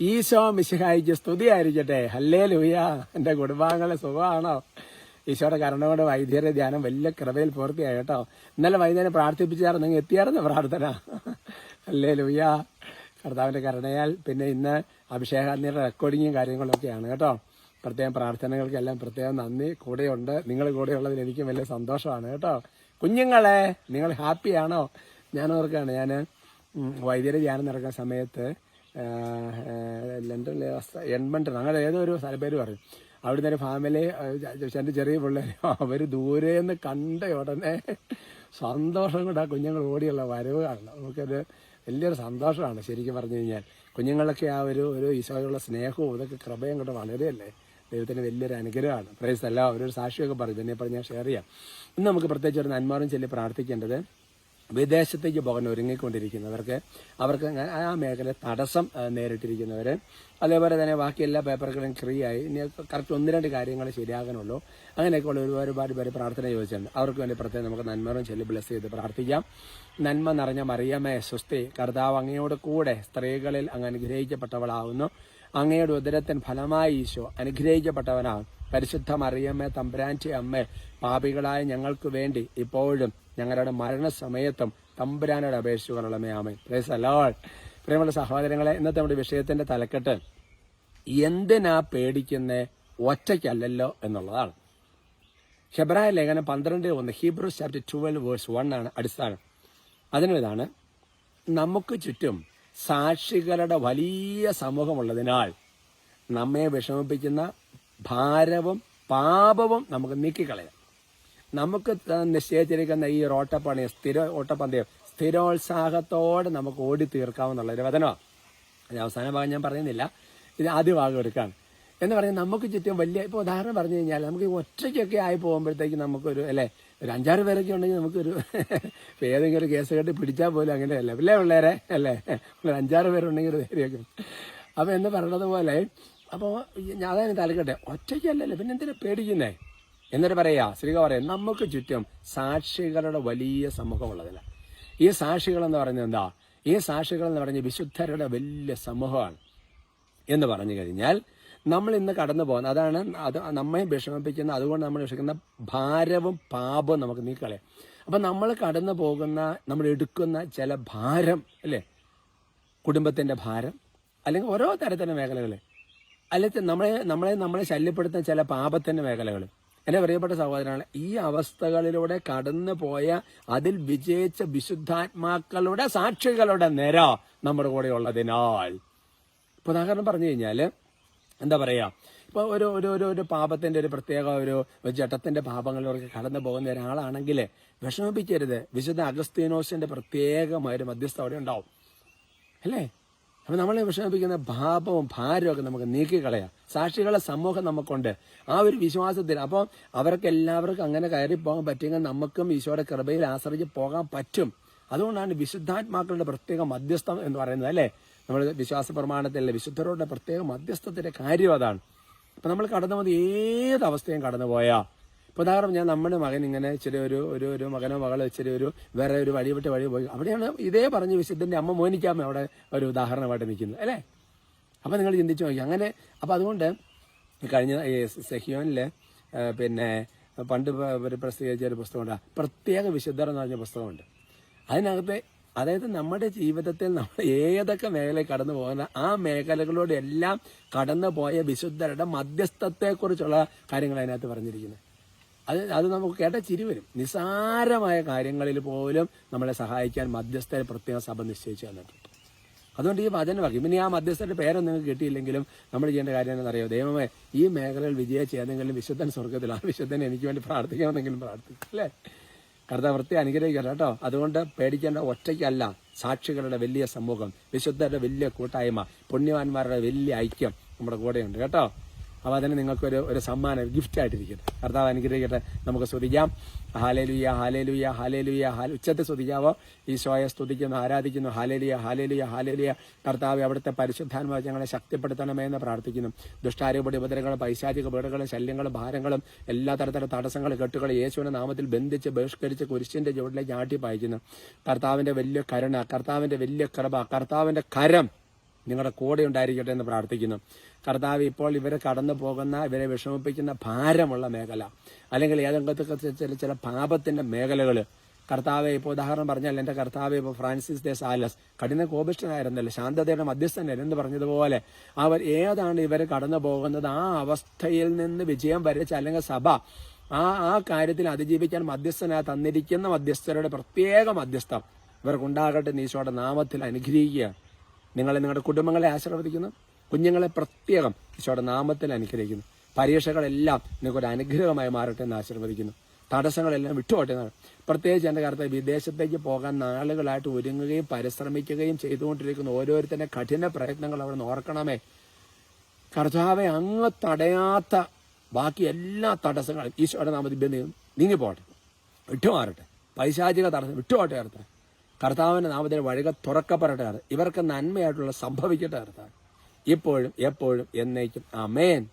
ഈശോ മിശിഹായിക്ക് സ്തുതിയായിരിക്കട്ടെ. ഹല്ലേ ലൂയ എന്റെ കുടുംബാംഗങ്ങളെ സുഖമാണോ? ഈശോയുടെ കരണ കൊണ്ട് വൈദ്യരെ ധ്യാനം വലിയ കൃപയിൽ പൂർത്തിയായി കേട്ടോ. ഇന്നലെ വൈദ്യനെ പ്രാർത്ഥിപ്പിച്ചായിരുന്നു. നിങ്ങൾ എത്തിയായിരുന്നു പ്രാർത്ഥന? ഹല്ലേ ലൂയ കർത്താവിന്റെ കരുണയാൽ പിന്നെ ഇന്ന് അഭിഷേകാന്തിയുടെ റെക്കോർഡിങ്ങും കാര്യങ്ങളൊക്കെയാണ് കേട്ടോ. പ്രത്യേകം പ്രാർത്ഥനകൾക്കെല്ലാം പ്രത്യേകം നന്ദി. കൂടെയുണ്ട്. നിങ്ങൾ കൂടെയുള്ളതിൽ എനിക്ക് വലിയ സന്തോഷമാണ് കേട്ടോ. കുഞ്ഞുങ്ങളെ നിങ്ങൾ ഹാപ്പിയാണോ? ഞാൻ ഓർക്കാണ് ഞാൻ വൈദ്യരെ ധ്യാനം നടക്കുന്ന സമയത്ത് ലണ്ടനിൽ എൺമണ്ടൻ അങ്ങനെ ഏതോ ഒരു പേര് പറയും. അവിടുന്ന് ഒരു ഫാമിലി എന്റെ ചെറിയ പിള്ളേർ അവർ ദൂരെ നിന്ന് കണ്ട ഉടനെ സന്തോഷം കൊണ്ട് ആ കുഞ്ഞുങ്ങൾ ഓടിയുള്ള വരവ് കാണണം. നമുക്കൊരു വലിയൊരു സന്തോഷമാണ് ശരിക്കും പറഞ്ഞു കഴിഞ്ഞാൽ. കുഞ്ഞുങ്ങളൊക്കെ ആ ഒരു ഒരു ഈശോയുള്ള സ്നേഹവും ഇതൊക്കെ കൃപയും കൊണ്ട് വളരെയല്ലേ ദൈവത്തിന് വലിയൊരു അനുഗ്രഹമാണ്. പ്രൈസ് അല്ല അവരൊരു സാക്ഷിയൊക്കെ പറഞ്ഞു. എന്നെ ഞാൻ ഷെയർ ചെയ്യാം. ഇന്ന് നമുക്ക് പ്രത്യേകിച്ച് ഒരു നന്മാറും ചൊല്ലി പ്രാർത്ഥിക്കേണ്ടത് വിദേശത്തേക്ക് പോകാൻ ഒരുങ്ങിക്കൊണ്ടിരിക്കുന്നവർക്ക് അവർക്ക് ആ മേഖല തടസ്സം നേരിട്ടിരിക്കുന്നവർ അതേപോലെ തന്നെ ബാക്കി എല്ലാ പേപ്പറുകളും ആയി. ഇനി കറക്റ്റ് ഒന്ന് രണ്ട് കാര്യങ്ങൾ ശരിയാകാനുള്ളൂ. അങ്ങനെയൊക്കെയുള്ള ഒരു ഒരുപാട് പേര് പ്രാർത്ഥന ചോദിച്ചിട്ടുണ്ട്. അവർക്ക് വേണ്ടി പ്രത്യേകം നമുക്ക് നന്മറും ചൊല്ലി ബ്ലസ് ചെയ്ത് പ്രാർത്ഥിക്കാം. നന്മ നിറഞ്ഞ മറിയമേ സുസ്തി കർത്താവ് അങ്ങയോട് കൂടെ സ്ത്രീകളിൽ അങ്ങ് അനുഗ്രഹിക്കപ്പെട്ടവളാകുന്നു അങ്ങയുടെ ഉദരത്തിൻ ഫലമായി ഈശോ അനുഗ്രഹിക്കപ്പെട്ടവനാണ് പരിശുദ്ധ മറിയമ്മേ തമ്പുരാന്റെ അമ്മേ പാപികളായ ഞങ്ങൾക്ക് വേണ്ടി ഇപ്പോഴും ഞങ്ങളുടെ മരണസമയത്തും തമ്പുരാനോട് അപേക്ഷിച്ചുകൊള്ളമേ ആമേ പ്രേസ് അലോൾ പ്രിയമുള്ള സഹോദരങ്ങളെ ഇന്നത്തെ നമ്മുടെ വിഷയത്തിന്റെ തലക്കെട്ട് എന്തിനാ പേടിക്കുന്ന? ഒറ്റയ്ക്കല്ലല്ലോ എന്നുള്ളതാണ്. ഹെബ്രായ ലേഖനം പന്ത്രണ്ട് ഒന്ന് Hebrew chapter twelve verse one ആണ് അടിസ്ഥാനം. അതിനിതാണ് നമുക്ക് ചുറ്റും സാക്ഷികളുടെ വലിയ സമൂഹമുള്ളതിനാൽ നമ്മെ വിഷമിപ്പിക്കുന്ന ഭാരവും പാപവും നമുക്ക് നീക്കിക്കളയാം. നമുക്ക് നിശ്ചയിച്ചിരിക്കുന്ന ഈ ഒരു ഓട്ടപ്പണയം സ്ഥിര ഓട്ടപ്പന്തയം സ്ഥിരോത്സാഹത്തോടെ നമുക്ക് ഓടി തീർക്കാവുന്നുള്ള ഒരു വചനമാണ് ഇത് അവസാന ഭാഗം ഞാൻ പറയുന്നില്ല. ഇത് ആദ്യ ഭാഗം എടുക്കാണ്. എന്ന് പറഞ്ഞാൽ നമുക്ക് ചുറ്റും വലിയ ഇപ്പോൾ ഉദാഹരണം പറഞ്ഞു കഴിഞ്ഞാൽ നമുക്ക് ഒറ്റയ്ക്കൊക്കെ ആയി പോകുമ്പോഴത്തേക്ക് നമുക്കൊരു അല്ലേ? ഒരു അഞ്ചാറ് പേരൊക്കെ ഉണ്ടെങ്കിൽ നമുക്കൊരു ഏതെങ്കിലും ഒരു കേസ് കെട്ടി പിടിച്ചാൽ പോലും അങ്ങനെയല്ല? അല്ലേ പിള്ളേരെ? അല്ലേ? ഒരു അഞ്ചാറ് പേരുണ്ടെങ്കിൽ ഒരു ധൈര്യമൊക്കെ അപ്പം എന്ന് പറയുന്നത് പോലെ അപ്പോൾ ഞാൻ അതാണ് തലക്കട്ടെ. ഒറ്റയ്ക്കല്ലല്ലോ പിന്നെ എന്തിനാ പേടിക്കുന്നേ? എന്നിട്ട് പറയാ ശ്രീക പറയാം നമുക്ക് ചുറ്റും സാക്ഷികളുടെ വലിയ സമൂഹമുള്ളതല്ല. ഈ സാക്ഷികൾ എന്ന് പറയുന്നത് എന്താ? ഈ സാക്ഷികൾ എന്ന് പറഞ്ഞ വിശുദ്ധരുടെ വലിയ സമൂഹമാണ്. എന്ന് പറഞ്ഞു കഴിഞ്ഞാൽ നമ്മൾ ഇന്ന് കടന്നു പോകുന്ന അതാണ് അത് നമ്മെ വിഷമിപ്പിക്കുന്ന അതുകൊണ്ട് നമ്മൾ വിഷമിക്കുന്ന ഭാരവും പാപവും നമുക്ക് നീക്കളയാം അപ്പം നമ്മൾ കടന്നു പോകുന്ന നമ്മൾ എടുക്കുന്ന ചില ഭാരം അല്ലേ? കുടുംബത്തിന്റെ ഭാരം അല്ലെങ്കിൽ ഓരോ തരത്തിലുള്ള മേഖലകൾ അല്ലെങ്കിൽ നമ്മളെ നമ്മളെ നമ്മളെ ശല്യപ്പെടുത്തുന്ന ചില പാപത്തിന്റെ മേഖലകൾ എന്റെ പ്രിയപ്പെട്ട സഹോദരനാണ് ഈ അവസ്ഥകളിലൂടെ കടന്നു പോയ അതിൽ വിജയിച്ച വിശുദ്ധാത്മാക്കളുടെ സാക്ഷികളുടെ നിര നമ്മുടെ കൂടെ ഉള്ളതിനാൽ. ഇപ്പൊ ഉദാഹരണം പറഞ്ഞു കഴിഞ്ഞാൽ എന്താ പറയാ ഇപ്പൊ ഒരു ഒരു ഒരു ഒരു പാപത്തിന്റെ ഒരു പ്രത്യേക ഒരു ജട്ടത്തിന്റെ പാപങ്ങളിലൂടെ കടന്നു പോകുന്ന ഒരാളാണെങ്കിൽ വിഷമിപ്പിക്കരുത്. വിശുദ്ധ അഗസ്തീനോസിന്റെ പ്രത്യേകമായ ഒരു മധ്യസ്ഥ അവിടെ ഉണ്ടാവും. അല്ലേ? അപ്പൊ നമ്മളെ വിഷമിപ്പിക്കുന്ന ഭാപവും ഭാരമൊക്കെ നമുക്ക് നീക്കിക്കളയാം. സാക്ഷികളെ സമൂഹം നമുക്കുണ്ട്. ആ ഒരു വിശ്വാസത്തിൽ അപ്പോൾ അവർക്ക് എല്ലാവർക്കും അങ്ങനെ കയറി പോകാൻ പറ്റുമെങ്കിൽ നമുക്കും ഈശോയുടെ കൃപയിൽ ആശ്രയിച്ച് പോകാൻ പറ്റും. അതുകൊണ്ടാണ് വിശുദ്ധാത്മാക്കളുടെ പ്രത്യേക മധ്യസ്ഥം എന്ന് പറയുന്നത് അല്ലേ? നമ്മൾ വിശ്വാസ പ്രമാണത്തിലെ വിശുദ്ധരുടെ പ്രത്യേക മധ്യസ്ഥത്തിന്റെ കാര്യം അതാണ്. അപ്പൊ നമ്മൾ കടന്നു പോകുന്ന ഏത് അവസ്ഥയും കടന്നു പോയാ ഇപ്പൊ ഉദാഹരണം ഞാൻ നമ്മുടെ മകൻ ഇങ്ങനെ ഇച്ചിരി ഒരു ഒരു ഒരു മകനോ മകളോ ഇച്ചിരി ഒരു വേറെ ഒരു വഴി വിട്ട് വഴി പോയി. അവിടെയാണ് ഇതേ പറഞ്ഞ് വിശുദ്ധന്റെ അമ്മ മോനിക്കാമ അവിടെ ഒരു ഉദാഹരണമായിട്ട് നിൽക്കുന്നത് അല്ലേ? അപ്പൊ നിങ്ങൾ ചിന്തിച്ചു നോക്കി അങ്ങനെ അപ്പൊ അതുകൊണ്ട് കഴിഞ്ഞ ഈ സെഹിയോനിലെ പിന്നെ പണ്ട് ഒരു പ്രസിദ്ധീകരിച്ച ഒരു പുസ്തകമുണ്ട്. പ്രത്യേക വിശുദ്ധർ എന്ന് പറഞ്ഞ പുസ്തകമുണ്ട്. അതിനകത്ത് അതായത് നമ്മുടെ ജീവിതത്തിൽ നമ്മൾ ഏതൊക്കെ മേഖല കടന്നു പോകുന്ന ആ മേഖലകളോടെല്ലാം കടന്നു പോയ വിശുദ്ധരുടെ മധ്യസ്ഥത്തെക്കുറിച്ചുള്ള കാര്യങ്ങൾ അതിനകത്ത് പറഞ്ഞിരിക്കുന്നത്. അത് അത് നമുക്ക് കേട്ട ചിരി വരും. നിസാരമായ കാര്യങ്ങളിൽ പോലും നമ്മളെ സഹായിക്കാൻ മധ്യസ്ഥരെ പ്രത്യേക സഭ നിശ്ചയിച്ചു തന്നിട്ടുണ്ട്. അതുകൊണ്ട് ഈ വചന വാക്യം. പിന്നെ ആ മധ്യസ്ഥരുടെ പേരൊന്നും നിങ്ങൾക്ക് കിട്ടിയില്ലെങ്കിലും നമ്മൾ ചെയ്യേണ്ട കാര്യം എന്താണെന്നറിയോ ദൈവമേ ഈ മേഖലയിൽ വിജയിച്ച് ഏതെങ്കിലും വിശുദ്ധൻ സ്വർഗത്തിൽ ആ വിശുദ്ധനെ എനിക്ക് വേണ്ടി പ്രാർത്ഥിക്കാമെന്നെങ്കിലും പ്രാർത്ഥിക്കും അല്ലേ? കർത്താവൃത്തി അനുഗ്രഹിക്കട്ടെ കേട്ടോ. അതുകൊണ്ട് പേടിക്കേണ്ട ഒറ്റയ്ക്കല്ല. സാക്ഷികളുടെ വലിയ സമൂഹം വിശുദ്ധരുടെ വലിയ കൂട്ടായ്മ പുണ്യവാന്മാരുടെ വലിയ ഐക്യം നമ്മുടെ കൂടെയുണ്ട് കേട്ടോ. അപ്പോൾ അതിന് നിങ്ങൾക്കൊരു ഒരു സമ്മാനം ഗിഫ്റ്റ് ആയിട്ടിരിക്കട്ടെ കർത്താവ് അനുഗ്രഹിക്കട്ടെ. നമുക്ക് സ്തുതിക്കാം. ഹാലേലുയ ഹാലേലുയ ഹാലേലുയ ഹാൽ ഉച്ചത്തെ സ്തുതിക്കാവോ? ഈശോയെ സ്തുതിക്കുന്നു ആരാധിക്കുന്നു. ഹാലേലിയ ഹാലേലിയ ഹാലേലിയ കർത്താവ് അവിടുത്തെ പരിശുദ്ധാത്മാവ് ഞങ്ങളെ ശക്തിപ്പെടുത്തണമേ എന്ന് പ്രാർത്ഥിക്കുന്നു. ദുഷ്ടാരൂപടി ഉപദ്രവങ്ങളും പൈശാചിക വീടുകളും ശല്യങ്ങളും ഭാരങ്ങളും എല്ലാ തരത്തിലുള്ള തടസ്സങ്ങളും കെട്ടുകളും യേശുവിന്റെ നാമത്തിൽ ബന്ധിച്ച് ബഹിഷ്കരിച്ച് കുരിശിന്റെ ചുവട്ടിലേക്ക് ആട്ടി പായിക്കുന്നു കർത്താവിന്റെ വലിയ കരുണ കർത്താവിന്റെ വലിയ കൃപ കർത്താവിന്റെ കരം നിങ്ങളുടെ കൂടെ ഉണ്ടായിരിക്കട്ടെ എന്ന് പ്രാർത്ഥിക്കുന്നു. കർത്താവ് ഇപ്പോൾ ഇവരെ കടന്നു പോകുന്ന ഇവരെ വിഷമിപ്പിക്കുന്ന ഭാരമുള്ള മേഖല അല്ലെങ്കിൽ ഏതെങ്കിലും ചില ചില പാപത്തിന്റെ മേഖലകൾ കർത്താവെ ഇപ്പോൾ ഉദാഹരണം പറഞ്ഞാൽ എന്റെ കർത്താവ് ഇപ്പോൾ ഫ്രാൻസിസ് ദേ സാലസ് കഠിന കോപിഷ്ടനായിരുന്നല്ലോ ശാന്തതയുടെ മധ്യസ്ഥനായിരുന്നു എന്ന് പറഞ്ഞതുപോലെ അവർ ഏതാണ് ഇവർ കടന്നു പോകുന്നത്? ആ അവസ്ഥയിൽ നിന്ന് വിജയം വരച്ച അല്ലെങ്കിൽ സഭ ആ ആ കാര്യത്തിൽ അതിജീവിക്കാൻ മധ്യസ്ഥനായി തന്നിരിക്കുന്ന മധ്യസ്ഥരുടെ പ്രത്യേക മധ്യസ്ഥം ഇവർക്കുണ്ടാകട്ടെ നീശോയുടെ നാമത്തിൽ അനുഗ്രഹിക്കുക നിങ്ങളെ നിങ്ങളുടെ കുടുംബങ്ങളെ ആശീർവദിക്കുന്നു. കുഞ്ഞുങ്ങളെ പ്രത്യേകം ഈശോയുടെ നാമത്തിൽ അനുഗ്രഹിക്കുന്നു. പരീക്ഷകളെല്ലാം നിങ്ങൾക്കൊരു അനുഗ്രഹമായി മാറട്ടെ എന്ന് ആശീർവദിക്കുന്നു. തടസ്സങ്ങളെല്ലാം വിട്ടുപോട്ടെ എന്നാണ് പ്രത്യേകിച്ച് എന്റെ കാലത്ത് വിദേശത്തേക്ക് പോകാൻ നാളുകളായിട്ട് ഒരുങ്ങുകയും പരിശ്രമിക്കുകയും ചെയ്തുകൊണ്ടിരിക്കുന്ന ഓരോരുത്തരുടെ കഠിന പ്രയത്നങ്ങൾ അവിടെ നിന്ന് ഓർക്കണമേ. കർത്താവെ അങ്ങ് തടയാത്ത ബാക്കി എല്ലാ തടസ്സങ്ങളും ഈശോയുടെ നാമത്തിൽ നീങ്ങിപ്പോട്ടെ. വിട്ടുമാറട്ടെ. പൈശാചിക തടസ്സം വിട്ടുപോട്ടെ കർത്താവ്. കർത്താവിന്റെ നാമത്തിൽ വഴികൾ തുറക്കപ്പെടട്ടെ. ഇവർക്ക് നന്മയായിട്ടുള്ള സംഭവിക്കട്ടെ കർത്താവ്. ഇപ്പോഴും എപ്പോഴും എന്നേക്കും. അമേൻ